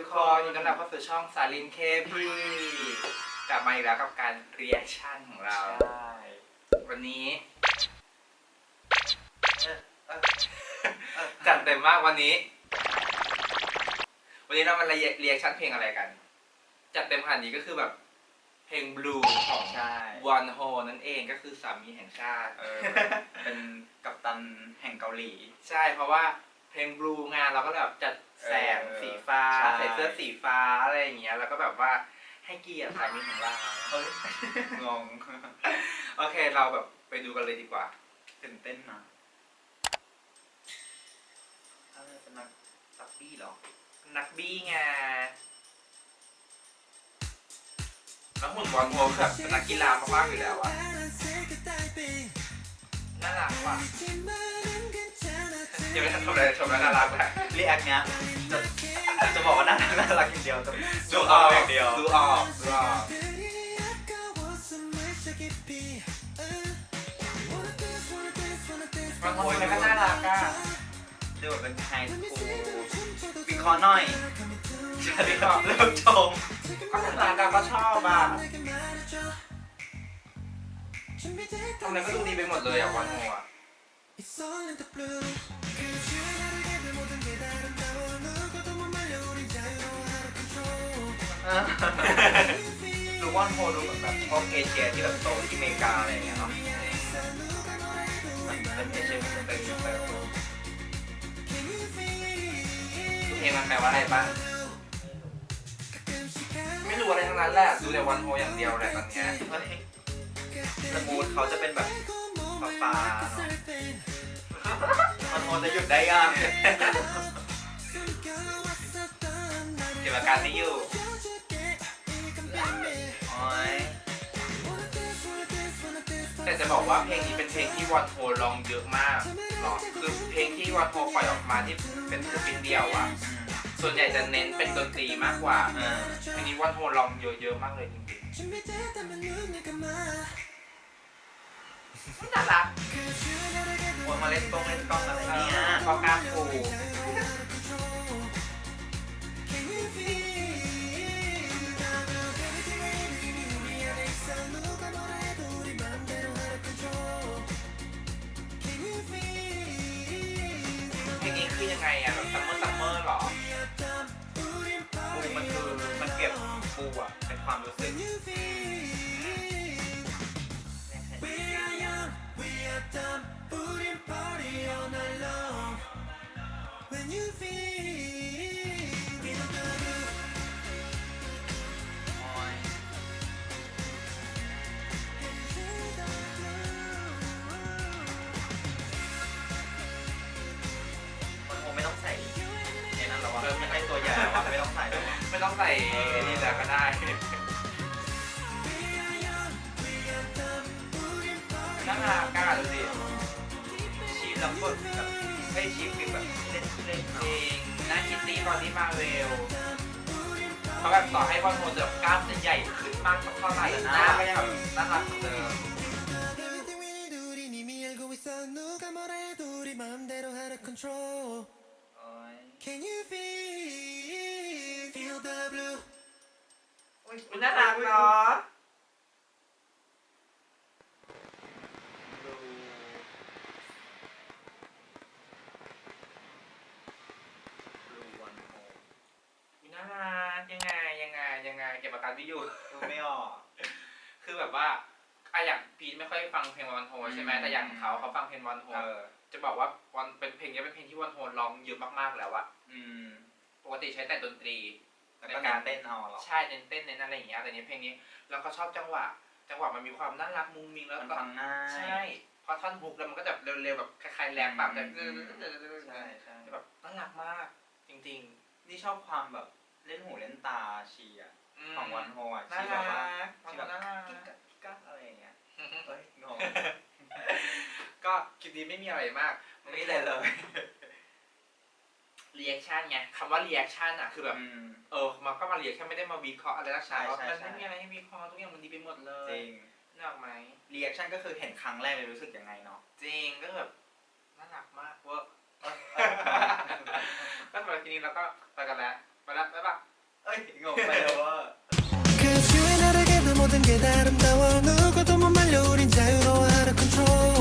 ทุกคนยินดีต้อนรับเข้าสู่ช่องสาลินเคพีกลับมาอีกแล้วกับการเรียกชั่นของเรา ใช่วันนี้เออเออเออจัดเต็มมากวันนี้ วันนี้เรามาเรียเรียกชั่นเพลงอะไรกัน จัดเต็มขนาดนี้ก็คือแบบ เพลงบลูของใช่ วอนโฮนั่นเองก็คือสามีแห่งชาติ เออ เป็นกัปตันแห่งเกาหลี ใช่เพราะว่า เพลงบลูงานเราก็แบบจัดแสงเออสีฟ้าใช่ ใส่เสื้อสีฟ้าอะไรอย่างเงี้ย แล้วก็แบบว่าให้เกียรติสามีของเราเฮ้ยงง โอเคเราแบบไปดูกันเลยดีกว่า ตื่นเต้นนะอะไรเป็นนักซักบี้เหรอ นักบี้ไงแล้วหุ่นบอลโฮแบบเป็นนักกีฬามากๆอยู่แล้วอะน่ารักว่ะ ยังไม่ทันทำอะไรชมแล้วน่ารักแหละรีแอคเนี้ยจะจะบอกว่าน่ารักน่ารักอย่างเดียวแต่ดูออกอย่างเดียวดูออกดูออกบางคนก็น่ารักอะดูแบบเป็นไฮสคูลวิเคราะห์หน่อยใช่ก็เริ่มชมก็น่ารักอะก็ชอบอะทำอะไรก็ดูดีไปหมดเลยอะวันโฮอะ It's all in the blue 그주 하루에도 모든 게 아름다워 누구도 못 말려 우린 자유로워 하루 컨트롤 ดูว่อนโพดูเแบบพวกเอเชียที่แบบโตที่อเมริกาอะไรเงี้ยเนาะเป็นเอเชียเป็นแบบ Can you เพลงมันแปลว่าอะไรบ้างไม่รู้อะไรทั้งนั้นแหละดูแต่วันโฮอย่างเดียวแหละตอนเนี้ยเฮ้ยสมูทเขาจะเป็นแบบ 알고 ฟ้าเนาะ มันคงจะหยุดได้ยากเนี่ยเก็บอาการนี้อยู่แต่จะบอกว่าเพลงนี้เป็นเพลงที่วอนโทลองเยอะมากหรอคือเพลงที่วอนโทปล่อยออกมาที่เป็นศิลปินเดียวอะส่วนใหญ่จะเน้นเป็นดนตรีมากกว่าเพลงนี้วอนโทลองเยอะๆมากเลยจริงๆน่ารัก มาเล่นกล้องเล่นกล้องอะไรเงี้ยก็กล้าปูเไอ้นี่คือยังไงอะแบบซัมเมอร์ซัมเมอร์หรอปูมันคือมันเก็บปูอะเป็นความรู้สึก ไม่ต้องใส่อ้นี่แล้วก็ได้นักหน่ะกล้าดูสิชีสแล้วกดแบบให้ชีสคืแบบเล่นเล่นเองนักคิดตี้ตอนนี้มาเร็วเขาแบบต่อให้บอลโมเดลกล้ามจะใหญ่ขึ้นมากสักเท่าไหร่หน้าก็ยังแบบน่ารักเหมือนเดิม Can you feel อุ๊ยน่ารักเนาะดูดูวันโฮอุ๊ยน่ารักยังไงยังไงยังไงเก็บอาการไม่อยู่ ดูไม่ออก คือแบบว่าอะอย่างพีทไม่ค่อยฟังเพลงวันโฮใช่ไหมอืม แต่อย่างเขาเขาฟังเพลงวันโฮเออ จะบอกว่าวันเป็นเพลงนี้เป็นเพลงที่วันโฮร้องเยอะมากๆแล้วอะอืม ปกติใช้แต่ดนตรี แล้วก็การเต้นเอาเหรอใช่เน้นเต้นเน้นอะไรอย่างเงี้ยแต่เนี้เพลงนี้เราก็ชอบจังหวะ จังหวะมันมีความน่ารักมุ้งมิ้งแล้วมันก็ฟังง่ายใช่พอท่อนฮุกแล้วมันก็จะเร็วๆแบบคล้ายๆแรปแบบจะอืมใช่ใช่แบบน่ารักมาก จริงนี่ชอบความแบบเล่นหูเล่นตาชีอะๆมของวันโฮอะน่าชีแบรับว่ากวันชีโฮแบบน่ารักกิ๊กกักกิ๊กกักอะไรอย่างเงี้ยเฮ้ยงงก็คลิปนี้ไม่มีอะไรมากไม่เลยเลย เรีแอคชั่นไงคำว่าเรีแอคชั่นอะคือแบบเออมันก็มาเรียกชั่ไม่ได้มาวิเคราะห์อะไรนักษามันไม่มีอะไรให้วิเคราะห์ทุกอย่างมันดีไปหมดเลยจริงนอกไหมเรีแอคชั่นก็คือเห็นครั้งแรกเลยรู้สึกยังไงเนาะจริงก็แบบน่ารักมากเวอร์ก็สำหรับทีนี้เราก็ไปกันแล้วไปแล้วไปปะเอ้ยงงไปแล้ววอร์ Cause you and I together more than get out of the world 누구도 못 말려 우린 자유로워 out of control